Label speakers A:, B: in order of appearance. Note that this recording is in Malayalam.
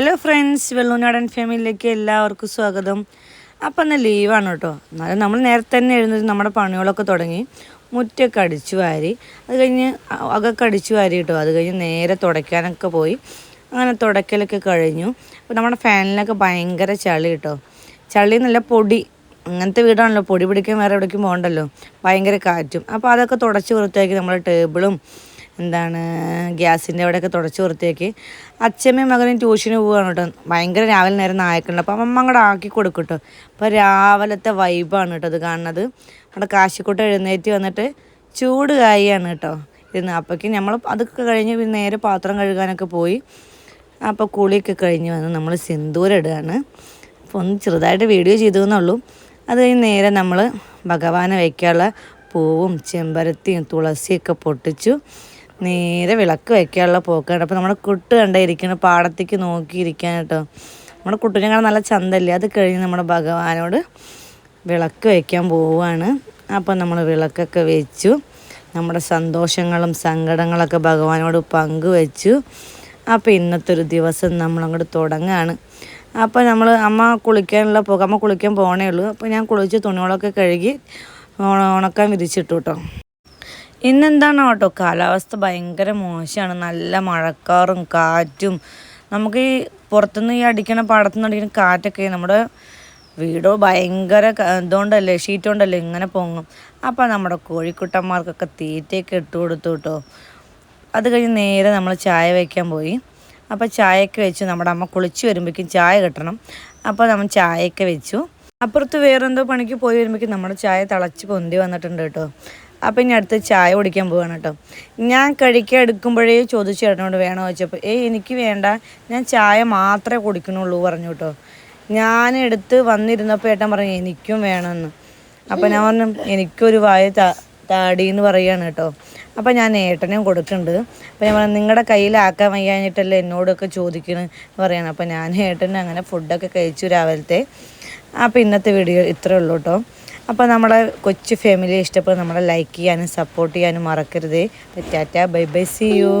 A: ഹലോ ഫ്രണ്ട്സ് വെള്ളൂനാടൻ ഫാമിലിയിലേക്ക് എല്ലാവർക്കും സ്വാഗതം. അപ്പം എന്നാൽ ലീവാണ് കേട്ടോ. എന്നാലും നമ്മൾ നേരത്തെ തന്നെ എഴുന്നേറ്റ് നമ്മുടെ പണികളൊക്കെ തുടങ്ങി. മുറ്റൊക്കെ അടിച്ചു വാരി. അത് കഴിഞ്ഞ് അകൊക്കെ അടിച്ചു വാരി കേട്ടോ. അത് കഴിഞ്ഞ് നേരെ തുടയ്ക്കാനൊക്കെ പോയി. അങ്ങനെ തുടയ്ക്കലൊക്കെ കഴിഞ്ഞു. അപ്പോൾ നമ്മുടെ ഫാനിലൊക്കെ ഭയങ്കര ചളി കേട്ടോ. ചളി നല്ല പൊടി. അങ്ങനത്തെ വീടാണല്ലോ. പൊടി പിടിക്കാൻ വേറെ എവിടേക്കും പോകണ്ടല്ലോ. ഭയങ്കര കാറ്റും. അപ്പോൾ അതൊക്കെ തുടച്ച് വൃത്തിയാക്കി നമ്മുടെ ടേബിളും എന്താണ് ഗ്യാസിന്റെ അവിടെയൊക്കെ തുടച്ച് വൃത്തിയാക്കി. അച്ഛമ്മയും മകനും ട്യൂഷന് പോവുകയാണ് കേട്ടോ. ഭയങ്കര രാവിലെ നേരം നായക്കുണ്ട് അപ്പോൾ അമ്മ അങ്ങോട്ട് ആക്കി കൊടുക്കും കേട്ടോ. അപ്പോൾ രാവിലത്തെ വൈബാണ് കേട്ടോ അത് കാണുന്നത്. അവിടെ കാശിക്കോട്ട് എഴുന്നേറ്റ് വന്നിട്ട് ചൂട് കായാണ് കേട്ടോ ഇരുന്ന്. അപ്പോഴേക്കും നമ്മൾ അതൊക്കെ കഴിഞ്ഞ് പിന്നെ നേരെ പാത്രം കഴുകാനൊക്കെ പോയി. അപ്പോൾ കുളിയൊക്കെ കഴിഞ്ഞ് വന്ന് നമ്മൾ സിന്ദൂരം ഇടുകയാണ്. അപ്പോൾ ഒന്ന് ചെറുതായിട്ട് വീഡിയോ ചെയ്തു എന്നുള്ളൂ. അത് കഴിഞ്ഞ് നേരെ നമ്മൾ ഭഗവാനെ വയ്ക്കാനുള്ള പൂവും ചെമ്പരത്തിയും തുളസിയൊക്കെ പൊട്ടിച്ചു. നേരെ വിളക്ക് വയ്ക്കാനുള്ള പോക്കാണ്. അപ്പോൾ നമ്മുടെ കുട്ട് കണ്ടായിരിക്കണം പാടത്തേക്ക് നോക്കിയിരിക്കാൻ കേട്ടോ. നമ്മുടെ കുട്ടിനെ കാണാൻ നല്ല ചന്തല്ലേ? അത് കഴിഞ്ഞ് നമ്മുടെ ഭഗവാനോട് വിളക്ക് വയ്ക്കാൻ പോവുകയാണ്. അപ്പം നമ്മൾ വിളക്കൊക്കെ വെച്ചു. നമ്മുടെ സന്തോഷങ്ങളും സങ്കടങ്ങളൊക്കെ ഭഗവാനോട് പങ്കുവെച്ചു. അപ്പോൾ ഇന്നത്തെ ഒരു ദിവസം നമ്മളങ്ങോട്ട് തുടങ്ങുകയാണ് അപ്പോൾ നമ്മൾ അമ്മ കുളിക്കാനുള്ള പോകും അമ്മ കുളിക്കാൻ പോകണേ ഉള്ളൂ. അപ്പോൾ ഞാൻ കുളിച്ച് തുണികളൊക്കെ കഴുകി ഉണക്കാൻ വിരിച്ചിട്ടു കേട്ടോ. ഇന്നെന്താണ് കേട്ടോ? കാലാവസ്ഥ ഭയങ്കര മോശമാണ്. നല്ല മഴക്കാറും കാറ്റും. നമുക്ക് ഈ പുറത്തുനിന്ന് ഈ അടിക്കണ പാടത്തുനിന്ന് അടിക്കുന്ന കാറ്റൊക്കെ നമ്മുടെ വീടോ ഭയങ്കര ഇതുകൊണ്ടല്ലേ ഷീറ്റ് കൊണ്ടല്ലേ ഇങ്ങനെ പൊങ്ങും. അപ്പോൾ നമ്മുടെ കോഴിക്കുട്ടന്മാർക്കൊക്കെ തീറ്റയൊക്കെ ഇട്ട് കൊടുത്തു കേട്ടോ. അത് കഴിഞ്ഞ് നേരെ നമ്മൾ ചായ വയ്ക്കാൻ പോയി. അപ്പോൾ ചായയൊക്കെ വെച്ചു. നമ്മുടെ അമ്മ കുളിച്ച് വരുമ്പോഴേക്കും ചായ കിട്ടണം. അപ്പോൾ നമ്മൾ ചായയൊക്കെ വെച്ചു. അപ്പുറത്ത് വേറെന്തോ പണിക്ക് പോയി വരുമ്പോഴേക്കും നമ്മുടെ ചായ തിളച്ച് പൊന്തി വന്നിട്ടുണ്ട് കേട്ടോ. അപ്പം ഇനി അടുത്ത് ചായ കുടിക്കാൻ പോവാണ് കേട്ടോ. ഞാൻ കഴിക്കാൻ എടുക്കുമ്പോഴേ ചോദിച്ചു ചേട്ടനോട് വേണോ വെച്ചപ്പോൾ ഏയ് എനിക്ക് വേണ്ട. ഞാൻ ചായ മാത്രമേ കുടിക്കണുള്ളൂ പറഞ്ഞു കേട്ടോ. ഞാൻ എടുത്ത് വന്നിരുന്നപ്പോൾ ഏട്ടൻ പറഞ്ഞു എനിക്കും വേണമെന്ന്. അപ്പം ഞാൻ പറഞ്ഞു എനിക്കൊരു വായ താടി എന്ന് പറയുകയാണ് കേട്ടോ. അപ്പം ഞാൻ ഏട്ടനും കൊടുക്കുന്നുണ്ട്. അപ്പം ഞാൻ പറഞ്ഞു നിങ്ങളുടെ കയ്യിലാക്കാൻ വയ്യാഞ്ഞിട്ടല്ലേ എന്നോടൊക്കെ ചോദിക്കണം പറയാണ്. അപ്പം ഞാൻ ഏട്ടനും അങ്ങനെ ഫുഡൊക്കെ കഴിച്ചു രാവിലത്തെ. അപ്പം ഇന്നത്തെ വീഡിയോ ഇത്രയേ ഉള്ളൂ കേട്ടോ. അപ്പോൾ നമ്മുടെ കൊച്ചു ഫാമിലി ഇഷ്ടപ്പെടുന്ന നമ്മളെ ലൈക്ക് ചെയ്യാനും സപ്പോർട്ട് ചെയ്യാനും മറക്കരുത്. Tata bye bye see you